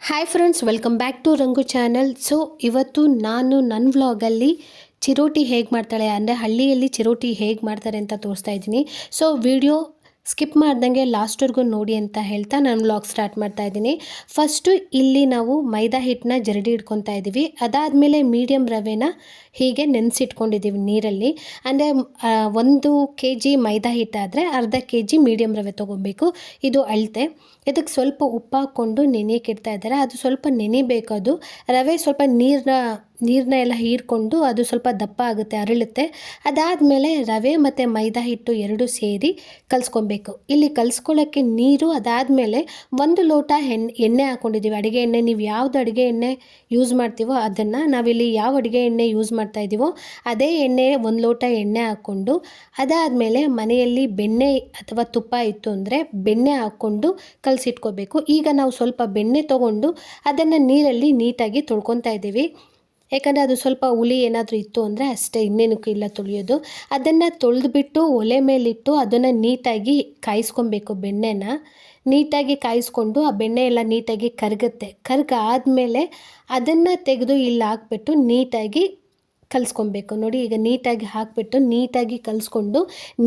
Hi friends welcome back to Rangu channel so ಇವತ್ತು ನಾನು ನನ್ನ ವ್ಲಾಗಲ್ಲಿ ಚಿರೋಟಿ ಹೇಗೆ ಮಾಡ್ತಾಳೆ ಅಂದರೆ ಹಳ್ಳಿಯಲ್ಲಿ ಚಿರೋಟಿ ಹೇಗೆ ಮಾಡ್ತಾರೆ ಅಂತ ತೋರಿಸ್ತಾ ಇದ್ದೀನಿ. ಸೊ ವಿಡಿಯೋ ಸ್ಕಿಪ್ ಮಾಡ್ದಂಗೆ ಲಾಸ್ಟ್ವರೆಗೂ ನೋಡಿ ಅಂತ ಹೇಳ್ತಾ ನಾನು ಬ್ಲಾಗ್ ಸ್ಟಾರ್ಟ್ ಮಾಡ್ತಾ ಇದ್ದೀನಿ. ಫಸ್ಟು ಇಲ್ಲಿ ನಾವು ಮೈದಾ ಹಿಟ್ಟನ್ನ ಜರಡಿ ಇಟ್ಕೊತಾ ಇದ್ದೀವಿ. ಅದಾದಮೇಲೆ ಮೀಡಿಯಮ್ ರವೆನ ಹೀಗೆ ನೆನೆಸಿಟ್ಕೊಂಡಿದ್ದೀವಿ ನೀರಲ್ಲಿ. ಅಂದರೆ ಒಂದು ಕೆ ಜಿ ಮೈದಾ ಹಿಟ್ಟಾದರೆ ಅರ್ಧ ಕೆ ಜಿ ಮೀಡಿಯಮ್ ರವೆ ತೊಗೊಬೇಕು. ಇದು ಅಳತೆ. ಇದಕ್ಕೆ ಸ್ವಲ್ಪ ಉಪ್ಪು ಹಾಕ್ಕೊಂಡು ನೆನೆಯಕ್ಕೆ ಇಡ್ತಾ ಇದ್ದಾರೆ. ಅದು ಸ್ವಲ್ಪ ನೆನಿಬೇಕು ಅದು. ರವೆ ಸ್ವಲ್ಪ ನೀರನ್ನ ನೀರನ್ನ ಎಲ್ಲ ಹೀರ್ಕೊಂಡು ಅದು ಸ್ವಲ್ಪ ದಪ್ಪ ಆಗುತ್ತೆ, ಅರಳುತ್ತೆ. ಅದಾದಮೇಲೆ ರವೆ ಮತ್ತು ಮೈದಾ ಹಿಟ್ಟು ಎರಡು ಸೇರಿ ಕಲಿಸ್ಕೊಬೇಕು. ಇಲ್ಲಿ ಕಲಿಸ್ಕೊಳ್ಳೋಕ್ಕೆ ನೀರು, ಅದಾದಮೇಲೆ ಒಂದು ಲೋಟ ಎಣ್ಣೆ ಎಣ್ಣೆ ಹಾಕ್ಕೊಂಡಿದ್ದೀವಿ ಅಡುಗೆ ಎಣ್ಣೆ, ನೀವು ಯಾವ್ದು ಅಡುಗೆ ಎಣ್ಣೆ ಯೂಸ್ ಮಾಡ್ತೀವೋ ಅದನ್ನು ನಾವಿಲ್ಲಿ ಯಾವ ಅಡುಗೆ ಎಣ್ಣೆ ಯೂಸ್ ಮಾಡ್ತಾ ಇದ್ದೀವೋ ಅದೇ ಎಣ್ಣೆ, ಒಂದು ಲೋಟ ಎಣ್ಣೆ ಹಾಕ್ಕೊಂಡು, ಅದಾದಮೇಲೆ ಮನೆಯಲ್ಲಿ ಬೆಣ್ಣೆ ಅಥವಾ ತುಪ್ಪ ಇತ್ತು ಅಂದರೆ ಬೆಣ್ಣೆ ಹಾಕ್ಕೊಂಡು ಕಲಸಿಟ್ಕೋಬೇಕು. ಈಗ ನಾವು ಸ್ವಲ್ಪ ಬೆಣ್ಣೆ ತೊಗೊಂಡು ಅದನ್ನು ನೀರಲ್ಲಿ ನೀಟಾಗಿ ತೊಳ್ಕೊತಾ ಇದ್ದೀವಿ. ಯಾಕಂದರೆ ಅದು ಸ್ವಲ್ಪ ಹುಳಿ ಏನಾದರೂ ಇತ್ತು ಅಂದರೆ ಅಷ್ಟೇ ಇನ್ನೇನಕ್ಕೂ ಇಲ್ಲ ತೊಳೆಯೋದು. ಅದನ್ನು ತೊಳೆದುಬಿಟ್ಟು ಒಲೆ ಮೇಲಿಟ್ಟು ಅದನ್ನು ನೀಟಾಗಿ ಕಾಯಿಸ್ಕೊಬೇಕು ಬೆಣ್ಣೆನ. ನೀಟಾಗಿ ಕಾಯಿಸ್ಕೊಂಡು ಆ ಬೆಣ್ಣೆ ಎಲ್ಲ ನೀಟಾಗಿ ಕರಗುತ್ತೆ. ಕರ್ಗಾದ್ಮೇಲೆ ಅದನ್ನು ತೆಗೆದು ಇಲ್ಲಿ ಹಾಕ್ಬಿಟ್ಟು ನೀಟಾಗಿ ಕಲಿಸ್ಕೊಬೇಕು. ನೋಡಿ, ಈಗ ನೀಟಾಗಿ ಹಾಕಿಬಿಟ್ಟು ನೀಟಾಗಿ ಕಲಿಸ್ಕೊಂಡು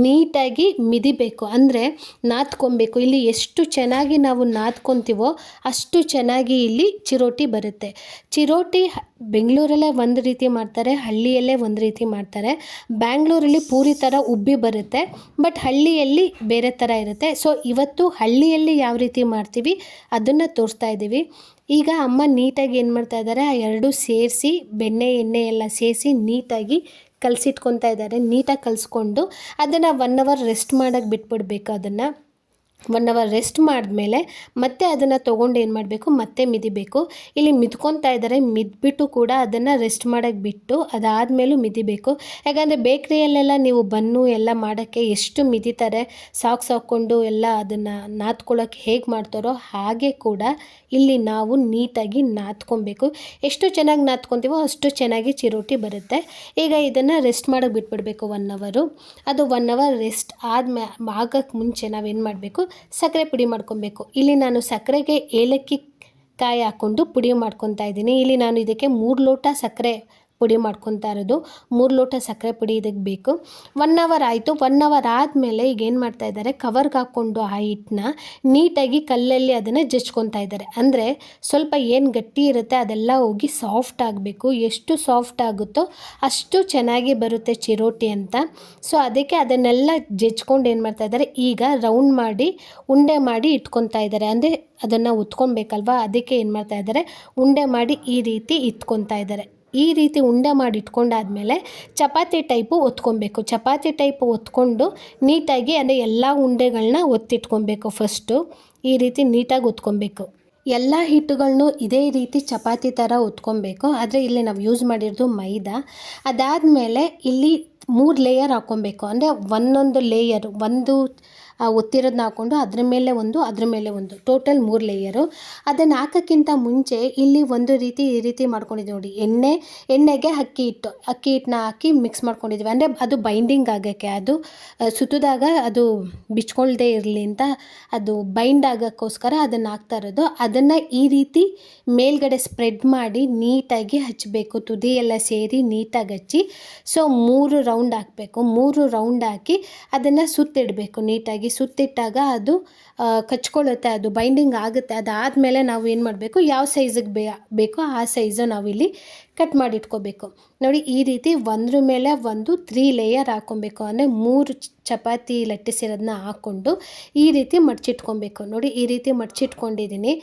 ನೀಟಾಗಿ ಮಿದಿಬೇಕು. ಅಂದರೆ ನಾದ್ಕೊಬೇಕು. ಇಲ್ಲಿ ಎಷ್ಟು ಚೆನ್ನಾಗಿ ನಾವು ನಾದ್ಕೊತೀವೋ ಅಷ್ಟು ಚೆನ್ನಾಗಿ ಇಲ್ಲಿ ಚಿರೋಟಿ ಬರುತ್ತೆ. ಚಿರೋಟಿ ಬೆಂಗಳೂರಲ್ಲೇ ಒಂದು ರೀತಿ ಮಾಡ್ತಾರೆ, ಹಳ್ಳಿಯಲ್ಲೇ ಒಂದು ರೀತಿ ಮಾಡ್ತಾರೆ. ಬ್ಯಾಂಗ್ಳೂರಲ್ಲಿ ಪೂರಿ ಥರ ಉಬ್ಬಿ ಬರುತ್ತೆ, ಬಟ್ ಹಳ್ಳಿಯಲ್ಲಿ ಬೇರೆ ಥರ ಇರುತ್ತೆ. ಸೊ ಇವತ್ತು ಹಳ್ಳಿಯಲ್ಲಿ ಯಾವ ರೀತಿ ಮಾಡ್ತೀವಿ, ಅದನ್ನು ತೋರಿಸ್ತಾ ಇದ್ದೀವಿ. ಈಗ ಅಮ್ಮ ನೀಟಾಗಿ ಏನು ಮಾಡ್ತಾ ಇದ್ದಾರೆ ಆ ಎರಡು ಸೇರಿಸಿ ಬೆಣ್ಣೆ, ಎಣ್ಣೆ ಎಲ್ಲ ಸೇರಿಸಿ ನೀಟಾಗಿ ಕಲಸಿಟ್ಕೊತಾ ಇದ್ದಾರೆ ನೀಟಾಗಿ ಕಲಿಸ್ಕೊಂಡು ಅದನ್ನು ಒನ್ ಅವರ್ ರೆಸ್ಟ್ ಮಾಡೋಕ್ಕೆ ಬಿಟ್ಬಿಡ್ಬೇಕು ಅದನ್ನು. ಒನ್ ಅವರ್ ರೆಸ್ಟ್ ಮಾಡಿದ್ಮೇಲೆ ಮತ್ತೆ ಅದನ್ನು ತೊಗೊಂಡು ಏನು ಮಾಡಬೇಕು, ಮತ್ತೆ ಮಿದಿಬೇಕು. ಇಲ್ಲಿ ಮಿದ್ಕೊತಾ ಇದ್ದಾರೆ ಮಿದ್ಬಿಟ್ಟು ಕೂಡ ಅದನ್ನು ರೆಸ್ಟ್ ಮಾಡೋಕ್ಕೆ ಬಿಟ್ಟು ಅದಾದಮೇಲೂ ಮಿದಿಬೇಕು. ಯಾಕಂದರೆ ಬೇಕ್ರಿಯಲ್ಲೆಲ್ಲ ನೀವು ಬನ್ನು ಎಲ್ಲ ಮಾಡೋಕ್ಕೆ ಎಷ್ಟು ಮಿದಿತಾರೆ ಸಾಕ್ಸ್ ಹಾಕ್ಕೊಂಡು ಎಲ್ಲ ಅದನ್ನು ನಾದ್ಕೊಳ್ಳೋಕೆ ಹೇಗೆ ಮಾಡ್ತಾರೋ ಹಾಗೆ ಕೂಡ ಇಲ್ಲಿ ನಾವು ನೀಟಾಗಿ ನಾದ್ಕೊಬೇಕು ಎಷ್ಟು ಚೆನ್ನಾಗಿ ನಾದ್ಕೊತೀವೋ ಅಷ್ಟು ಚೆನ್ನಾಗಿ ಚಿರೋಟಿ ಬರುತ್ತೆ. ಈಗ ಇದನ್ನು ರೆಸ್ಟ್ ಮಾಡೋಕ್ಕೆ ಬಿಟ್ಬಿಡಬೇಕು ಒನ್ ಅವರು. ಅದು ಒನ್ ಅವರ್ ರೆಸ್ಟ್ ಆದ್ಮೇ ಆಗೋಕ್ಕೆ ಮುಂಚೆ ನಾವೇನು ಮಾಡಬೇಕು ಸಕ್ಕರೆ ಪುಡಿ ಮಾಡ್ಕೊಬೇಕು. ಇಲ್ಲಿ ನಾನು ಸಕ್ಕರೆಗೆ ಏಲಕ್ಕಿ ಕಾಯಿ ಹಾಕ್ಕೊಂಡು ಪುಡಿ ಮಾಡ್ಕೊತಾ ಇದ್ದೀನಿ. ಇಲ್ಲಿ ನಾನು ಇದಕ್ಕೆ ಮೂರು ಲೋಟ ಸಕ್ಕರೆ ಪುಡಿ ಮಾಡ್ಕೊತಾ ಇರೋದು. ಮೂರು ಲೋಟ ಸಕ್ಕರೆ ಪುಡಿ ಇದಕ್ಕೆ ಬೇಕು. ಒನ್ ಅವರ್ ಆಯಿತು. ಒನ್ ಅವರ್ ಆದಮೇಲೆ ಈಗ ಏನು ಮಾಡ್ತಾ ಇದ್ದಾರೆ? ಕವರ್ಗೆ ಹಾಕ್ಕೊಂಡು ಆ ಹಿಟ್ಟನ್ನ ನೀಟಾಗಿ ಕಲ್ಲಲ್ಲಿ ಅದನ್ನು ಜಚ್ಕೊತಾ ಇದ್ದಾರೆ. ಅಂದರೆ ಸ್ವಲ್ಪ ಏನು ಗಟ್ಟಿ ಇರುತ್ತೆ ಅದೆಲ್ಲ ಹೋಗಿ ಸಾಫ್ಟ್ ಆಗಬೇಕು. ಎಷ್ಟು ಸಾಫ್ಟ್ ಆಗುತ್ತೋ ಅಷ್ಟು ಚೆನ್ನಾಗಿ ಬರುತ್ತೆ ಚಿರೋಟಿ ಅಂತ. ಸೊ ಅದಕ್ಕೆ ಅದನ್ನೆಲ್ಲ ಜಜ್ಕೊಂಡು ಏನು ಮಾಡ್ತಾ ಇದ್ದಾರೆ? ಈಗ ರೌಂಡ್ ಮಾಡಿ, ಉಂಡೆ ಮಾಡಿ ಇಟ್ಕೊತಾ ಇದ್ದಾರೆ. ಅಂದರೆ ಅದನ್ನು ಉತ್ಕೊಬೇಕಲ್ವಾ ಅದಕ್ಕೆ ಏನು ಮಾಡ್ತಾ ಇದ್ದಾರೆ? ಉಂಡೆ ಮಾಡಿ ಈ ರೀತಿ ಇತ್ಕೊತಾ ಇದ್ದಾರೆ. ಈ ರೀತಿ ಉಂಡೆ ಮಾಡಿ ಇಟ್ಕೊಂಡಾದ್ಮೇಲೆ ಚಪಾತಿ ಟೈಪು ಒತ್ಕೊಬೇಕು. ಚಪಾತಿ ಟೈಪ್ ಒತ್ಕೊಂಡು ನೀಟಾಗಿ ಅಂದರೆ ಎಲ್ಲ ಉಂಡೆಗಳನ್ನ ಒತ್ತಿಟ್ಕೊಬೇಕು ಫಸ್ಟು ಈ ರೀತಿ ನೀಟಾಗಿ ಒತ್ಕೊಬೇಕು. ಎಲ್ಲ ಹಿಟ್ಟುಗಳನ್ನು ಇದೇ ರೀತಿ ಚಪಾತಿ ಥರ ಒತ್ಕೊಬೇಕು. ಆದರೆ ಇಲ್ಲಿ ನಾವು ಯೂಸ್ ಮಾಡಿರೋದು ಮೈದಾ. ಅದಾದಮೇಲೆ ಇಲ್ಲಿ ಮೂರು ಲೇಯರ್ ಹಾಕ್ಕೊಬೇಕು. ಅಂದರೆ ಒಂದೊಂದು ಲೇಯರ್ ಒಂದು ಒತ್ತಿರೋದನ್ನ ಹಾಕ್ಕೊಂಡು ಅದ್ರ ಮೇಲೆ ಒಂದು, ಅದ್ರ ಮೇಲೆ ಒಂದು ಟೋಟಲ್ ಮೂರು ಲೇಯರು ಅದನ್ನು ಹಾಕೋಕ್ಕಿಂತ ಮುಂಚೆ ಇಲ್ಲಿ ಒಂದು ರೀತಿ ಈ ರೀತಿ ಮಾಡ್ಕೊಂಡಿದ್ದೀವಿ ನೋಡಿ. ಎಣ್ಣೆ, ಎಣ್ಣೆಗೆ ಅಕ್ಕಿ ಹಿಟ್ಟು. ಅಕ್ಕಿ ಹಿಟ್ಟನ್ನ ಹಾಕಿ ಮಿಕ್ಸ್ ಮಾಡ್ಕೊಂಡಿದ್ದೀವಿ ಅಂದರೆ ಅದು ಬೈಂಡಿಂಗ್ ಆಗೋಕ್ಕೆ, ಅದು ಸುತ್ತಿದಾಗ ಅದು ಬಿಚ್ಕೊಳ್ದೇ ಇರಲಿ ಅಂತ ಅದು ಬೈಂಡ್ ಆಗೋಕ್ಕೋಸ್ಕರ ಅದನ್ನು ಹಾಕ್ತಾ ಇರೋದು. ಅದನ್ನು ಈ ರೀತಿ ಮೇಲ್ಗಡೆ ಸ್ಪ್ರೆಡ್ ಮಾಡಿ ನೀಟಾಗಿ ಹಚ್ಚಬೇಕು ತುದಿ ಎಲ್ಲ ಸೇರಿ ನೀಟಾಗಿ ಹಚ್ಚಿ ಸೊ ಮೂರು ರೌಂಡ್ ಹಾಕಬೇಕು. ಮೂರು ರೌಂಡ್ ಹಾಕಿ ಅದನ್ನು ಸುತ್ತಿಡಬೇಕು ನೀಟಾಗಿ. ಸುತ್ತಿಟ್ಟಾಗ ಅದು ಕಚ್ಕೊಳ್ಳುತ್ತೆ, ಅದು ಬೈಂಡಿಂಗ್ ಆಗುತ್ತೆ. ಅದಾದಮೇಲೆ ನಾವು ಏನು ಮಾಡಬೇಕು ಯಾವ ಸೈಜಿಗೆ ಬೇಕೋ ಆ ಸೈಜು ನಾವಿಲ್ಲಿ ಕಟ್ ಮಾಡಿ ಇಟ್ಕೋಬೇಕು ನೋಡಿ, ಈ ರೀತಿ ಒಂದ್ರ ಮೇಲೆ ಒಂದು ತ್ರೀ ಲೇಯರ್ ಹಾಕ್ಕೊಬೇಕು. ಅಂದರೆ ಮೂರು ಚಪಾತಿ ಲಟ್ಟಿಸಿರೋದನ್ನ ಹಾಕ್ಕೊಂಡು ಈ ರೀತಿ ಮಡ್ಚಿಟ್ಕೊಬೇಕು. ನೋಡಿ, ಈ ರೀತಿ ಮಡ್ಚಿಟ್ಕೊಂಡಿದ್ದೀನಿ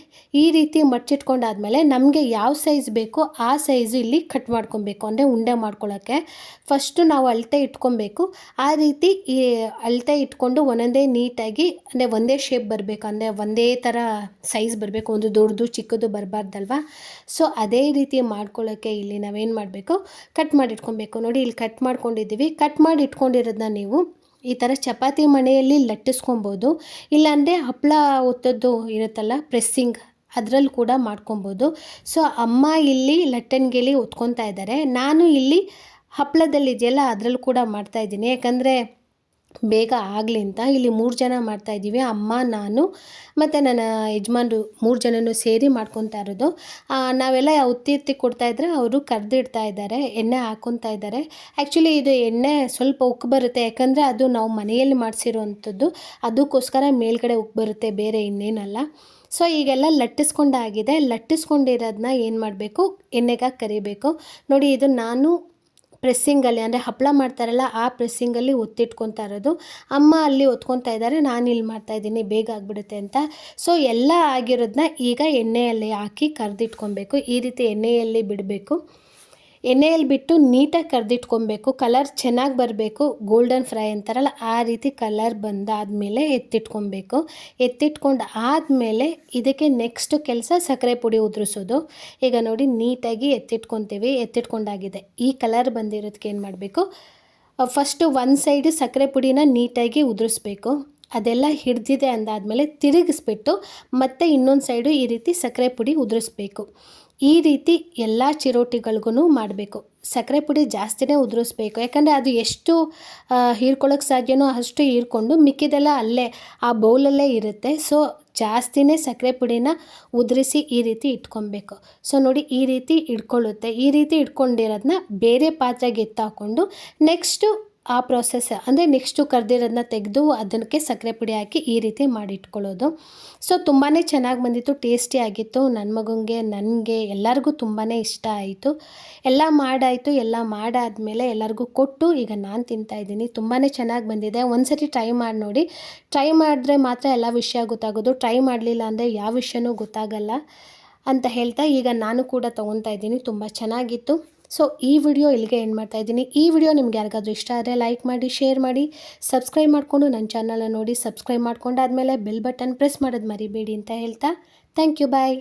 ಈ ರೀತಿ ಮಡ್ಚಿಟ್ಕೊಂಡಾದ್ಮೇಲೆ ನಮಗೆ ಯಾವ ಸೈಜ್ ಬೇಕೋ ಆ ಸೈಜು ಇಲ್ಲಿ ಕಟ್ ಮಾಡ್ಕೊಬೇಕು. ಅಂದರೆ ಉಂಡೆ ಮಾಡ್ಕೊಳ್ಳೋಕ್ಕೆ ಫಸ್ಟು ನಾವು ಅಳತೆ ಇಟ್ಕೊಬೇಕು. ಆ ರೀತಿ ಈ ಅಳತೆ ಇಟ್ಕೊಂಡು ಒಂದೊಂದೇ ನೀಟಾಗಿ, ಅಂದರೆ ಒಂದೇ ಶೇಪ್ ಬರಬೇಕು. ಅಂದರೆ ಒಂದೇ ಥರ ಸೈಜ್ ಬರಬೇಕು. ಒಂದು ದೊಡ್ಡದು ಚಿಕ್ಕದು ಬರಬಾರ್ದಲ್ವ? ಸೊ ಅದೇ ರೀತಿ ಮಾಡ್ಕೊಳ್ಳೋಕ್ಕೆ ಇಲ್ಲಿ ನಾವೇನು ಮಾಡಬೇಕು? ಕಟ್ ಮಾಡಿ ಇಟ್ಕೊಬೇಕು ನೋಡಿ, ಇಲ್ಲಿ ಕಟ್ ಮಾಡ್ಕೊಂಡಿದ್ದೀವಿ. ಕಟ್ ಮಾಡಿ ಇಟ್ಕೊಂಡಿರೋದನ್ನ ನೀವು ಈ ಥರ ಚಪಾತಿ ಮಣೆಯಲ್ಲಿ ಲಟ್ಟಿಸ್ಕೊಬೋದು. ಇಲ್ಲಾಂದರೆ ಹಪ್ಪಳ ಒತ್ತದ್ದು ಇರುತ್ತಲ್ಲ ಪ್ರೆಸ್ಸಿಂಗ್ ಅದರಲ್ಲಿ ಕೂಡ ಮಾಡ್ಕೊಬೋದು. ಸೊ ಅಮ್ಮ ಇಲ್ಲಿ ಲಟ್ಟಣಿಗೆಲಿ ಒತ್ಕೊತಾ ಇದ್ದಾರೆ. ನಾನು ಇಲ್ಲಿ ಹಪ್ಪಳದಲ್ಲಿದೆಯಲ್ಲ ಅದರಲ್ಲಿ ಕೂಡ ಮಾಡ್ತಾಯಿದ್ದೀನಿ ಯಾಕಂದರೆ ಬೇಗ ಆಗಲಿ ಅಂತ ಇಲ್ಲಿ ಮೂರು ಜನ ಮಾಡ್ತಾಯಿದ್ದೀವಿ ಅಮ್ಮ, ನಾನು ಮತ್ತು ನನ್ನ ಯಜಮಾನ್ರು ಮೂರು ಜನನೂ ಸೇರಿ ಮಾಡ್ಕೊತಾ ಇರೋದು. ನಾವೆಲ್ಲ ಉತ್ತಿ ಉತ್ತಿ ಕೊಡ್ತಾಯಿದ್ರೆ ಅವರು ಕರೆದಿಡ್ತಾ ಇದ್ದಾರೆ, ಎಣ್ಣೆ ಹಾಕ್ಕೊತಾ ಇದ್ದಾರೆ. ಆ್ಯಕ್ಚುಲಿ ಇದು ಎಣ್ಣೆ ಸ್ವಲ್ಪ ಉಕ್ಕು ಬರುತ್ತೆ, ಯಾಕಂದರೆ ಅದು ನಾವು ಮನೆಯಲ್ಲಿ ಮಾಡಿಸಿರೋವಂಥದ್ದು. ಅದಕ್ಕೋಸ್ಕರ ಮೇಲ್ಗಡೆ ಉಕ್ಕು ಬರುತ್ತೆ, ಬೇರೆ ಇನ್ನೇನಲ್ಲ ಸೊ ಈಗೆಲ್ಲ ಲಟ್ಟಿಸ್ಕೊಂಡಾಗಿದೆ. ಲಟ್ಟಿಸ್ಕೊಂಡಿರೋದನ್ನ ಏನು ಮಾಡಬೇಕು? ಎಣ್ಣೆಗಾಗಿ ಕರಿಬೇಕು. ನೋಡಿ, ಇದು ನಾನು ಪ್ರೆಸ್ಸಿಂಗಲ್ಲಿ ಅಂದರೆ ಹಪ್ಪಳ ಮಾಡ್ತಾರಲ್ಲ ಆ ಪ್ರೆಸ್ಸಿಂಗಲ್ಲಿ ಒತ್ತಿಟ್ಕೊತಾ ಇರೋದು. ಅಮ್ಮ ಅಲ್ಲಿ ಒತ್ಕೊತಾ ಇದ್ದಾರೆ, ನಾನು ಇಲ್ಲಿ ಮಾಡ್ತಾಯಿದ್ದೀನಿ ಬೇಗ ಆಗಿಬಿಡುತ್ತೆ ಅಂತ. ಸೊ ಎಲ್ಲ ಆಗಿರೋದನ್ನ ಈಗ ಎಣ್ಣೆಯಲ್ಲಿ ಹಾಕಿ ಕರೆದಿಟ್ಕೊಬೇಕು. ಈ ರೀತಿ ಎಣ್ಣೆಯಲ್ಲಿ ಬಿಡಬೇಕು. ಎಣ್ಣೆಯಲ್ಲಿ ಬಿಟ್ಟು ನೀಟಾಗಿ ಕರೆದಿಟ್ಕೊಬೇಕು ಕಲರ್ ಚೆನ್ನಾಗಿ ಬರಬೇಕು ಗೋಲ್ಡನ್ ಫ್ರೈ ಅಂತಾರಲ್ಲ, ಆ ರೀತಿ ಕಲರ್ ಬಂದಾದಮೇಲೆ ಎತ್ತಿಟ್ಕೊಬೇಕು. ಎತ್ತಿಟ್ಕೊಂಡು ಆದಮೇಲೆ ಇದಕ್ಕೆ ನೆಕ್ಸ್ಟ್ ಕೆಲಸ ಸಕ್ಕರೆ ಪುಡಿ ಉದುರಿಸೋದು. ಈಗ ನೋಡಿ, ನೀಟಾಗಿ ಎತ್ತಿಟ್ಕೊತೀವಿ, ಎತ್ತಿಟ್ಕೊಂಡಾಗಿದೆ. ಈ ಕಲರ್ ಬಂದಿರೋದಕ್ಕೆ ಏನು ಮಾಡಬೇಕು? ಫಸ್ಟು ಒಂದು ಸೈಡ್ ಸಕ್ಕರೆ ಪುಡಿನ ನೀಟಾಗಿ ಉದುರಿಸ್ಬೇಕು. ಅದೆಲ್ಲ ಹಿಡ್ದಿದೆ ಅಂದಾದಮೇಲೆ ತಿರುಗಿಸ್ಬಿಟ್ಟು ಮತ್ತೆ ಇನ್ನೊಂದು ಸೈಡು ಈ ರೀತಿ ಸಕ್ಕರೆ ಪುಡಿ ಉದುರಿಸ್ಬೇಕು. ಈ ರೀತಿ ಎಲ್ಲ ಚಿರೋಟಿಗಳಿಗೂ ಮಾಡಬೇಕು. ಸಕ್ಕರೆ ಪುಡಿ ಜಾಸ್ತಿನೇ ಉದುರಿಸ್ಬೇಕು. ಯಾಕಂದರೆ ಅದು ಎಷ್ಟು ಹೀರ್ಕೊಳ್ಳೋಕ್ಕೆ ಸಾಧ್ಯನೋ ಅಷ್ಟು ಹೀರ್ಕೊಂಡು ಮಿಕ್ಕಿದೆಲ್ಲ ಅಲ್ಲೇ, ಆ ಬೌಲಲ್ಲೇ ಇರುತ್ತೆ. ಸೊ, ಜಾಸ್ತಿನೇ ಸಕ್ಕರೆ ಪುಡಿನ ಉದುರಿಸಿ ಈ ರೀತಿ ಇಟ್ಕೊಬೇಕು. ಸೊ, ನೋಡಿ, ಈ ರೀತಿ ಇಟ್ಕೊಳ್ಳುತ್ತೆ. ಈ ರೀತಿ ಇಟ್ಕೊಂಡಿರೋದನ್ನ ಬೇರೆ ಪಾತ್ರೆಗೆ ಎತ್ತಾಕೊಂಡು ನೆಕ್ಸ್ಟು ಆ ಪ್ರೊಸೆಸ್ ಅಂದರೆ ನೆಕ್ಸ್ಟು ಕರ್ದಿರೋದನ್ನ ತೆಗೆದು ಅದಕ್ಕೆ ಸಕ್ಕರೆ ಪುಡಿ ಹಾಕಿ ಈ ರೀತಿ ಮಾಡಿಟ್ಕೊಳ್ಳೋದು. ಸೊ ತುಂಬಾ ಚೆನ್ನಾಗಿ ಬಂದಿತ್ತು ಟೇಸ್ಟಿ ಆಗಿತ್ತು. ನನ್ನ ಮಗನಿಗೆ ನನಗೆ ಎಲ್ಲರಿಗೂ ತುಂಬಾ ಇಷ್ಟ ಆಯಿತು. ಎಲ್ಲ ಮಾಡಾಯಿತು, ಎಲ್ಲ ಮಾಡಾದಮೇಲೆ ಎಲ್ಲರಿಗೂ ಕೊಟ್ಟು ಈಗ ನಾನು ತಿಂತಾಯಿದ್ದೀನಿ ತುಂಬಾ ಚೆನ್ನಾಗಿ ಬಂದಿದೆ. ಒಂದ್ಸರಿ ಟ್ರೈ ಮಾಡಿ ನೋಡಿ. ಟ್ರೈ ಮಾಡಿದ್ರೆ ಮಾತ್ರ ಎಲ್ಲ ವಿಷಯ ಗೊತ್ತಾಗೋದು. ಟ್ರೈ ಮಾಡಲಿಲ್ಲ ಅಂದರೆ ಯಾವ ವಿಷಯನೂ ಗೊತ್ತಾಗಲ್ಲ ಅಂತ ಹೇಳ್ತಾ ಈಗ ನಾನು ಕೂಡ ತೊಗೊತಾ ಇದ್ದೀನಿ. ತುಂಬ ಚೆನ್ನಾಗಿತ್ತು. ಸೊ ಈ ವಿಡಿಯೋ ಇಲ್ಲಿಗೆ ಏನು ಮಾಡ್ತಾ ಇದ್ದೀನಿ. ಈ ವಿಡಿಯೋ ನಿಮ್ಗೆ ಯಾರಿಗಾದರೂ ಇಷ್ಟ ಆದರೆ ಲೈಕ್ ಮಾಡಿ ಶೇರ್ ಮಾಡಿ ಸಬ್ಸ್ಕ್ರೈಬ್ ಮಾಡಿಕೊಂಡು ನನ್ನ ಚಾನಲನ್ನು ನೋಡಿ ಸಬ್ಸ್ಕ್ರೈಬ್ ಮಾಡ್ಕೊಂಡಾದ್ಮೇಲೆ ಬೆಲ್ ಬಟನ್ ಪ್ರೆಸ್ ಮಾಡೋದು ಮರಿಬೇಡಿ ಅಂತ ಹೇಳ್ತಾ. Thank you bye